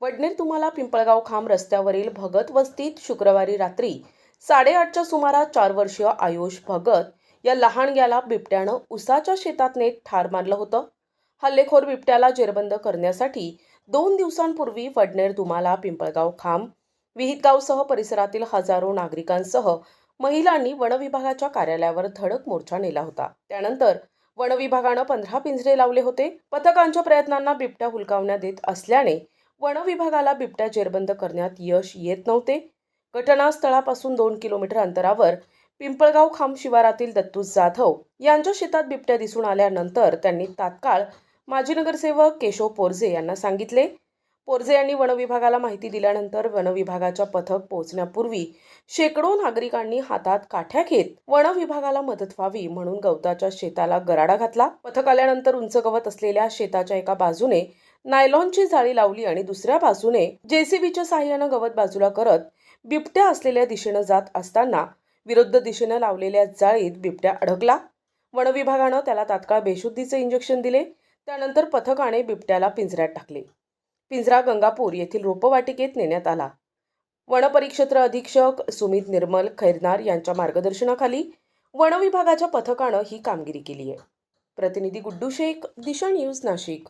वडनेर तुम्हाला पिंपळगाव खांब रस्त्यावरील भगत वस्तीत शुक्रवारी रात्री साडेआठच्या सुमारास चार वर्षीय आयुष भगत या लहानग्याला बिबट्यानं उसाच्या शेतात नेत ठार मारलं होतं. हल्लेखोर बिबट्याला जेरबंद करण्यासाठी दोन दिवसांपूर्वी वडनेर दुमाला पिंपळगाव खांब विहितगावसह परिसरातील हजारो नागरिकांसह महिलांनी वनविभागाच्या कार्यालयावर धडक मोर्चा नेला होता. त्यानंतर वनविभागानं पंधरा पिंजरे लावले होते. पथकांच्या प्रयत्नांना बिबट्या हुलकावण्यात येत असल्याने वनविभागाला बिबट्या जेरबंद करण्यात यश येत नव्हते. घटनास्थळापासून दोन किलोमीटर अंतरावर पिंपळगाव खांब शिवारातील दत्तू जाधव यांच्या शेतात बिबट्या दिसून आल्यानंतर त्यांनी तात्काळ माजी नगरसेवक केशव पोरजे यांना सांगितले. पोरजे यांनी वनविभागाला माहिती दिल्यानंतर वनविभागाच्या पथक पोहोचण्यापूर्वी शेकडो नागरिकांनी हातात काठ्या घेत वनविभागाला मदत व्हावी म्हणून गवताच्या शेताला गराडा घातला. पथक आल्यानंतर उंच गवत असलेल्या शेताच्या एका बाजूने नायलॉनची जाळी लावली आणि दुसऱ्या बाजूने जेसीबीच्या साह्यानं गवत बाजूला करत बिबट्या असलेल्या दिशेनं जात असताना विरुद्ध दिशेनं लावलेल्या जाळीत बिबट्या अडकला. वनविभागानं त्याला तात्काळ बेशुद्धीचे इंजेक्शन दिले. त्यानंतर पथकाने बिबट्याला पिंजऱ्यात टाकले. पिंजरा गंगापूर येथील रोपवाटिकेत नेण्यात आला. वनपरिक्षेत्र अधीक्षक सुमित निर्मल खैरनार यांच्या मार्गदर्शनाखाली वनविभागाच्या पथकानं ही कामगिरी केली आहे. प्रतिनिधी गुड्डू शेख दिशा न्यूज नाशिक.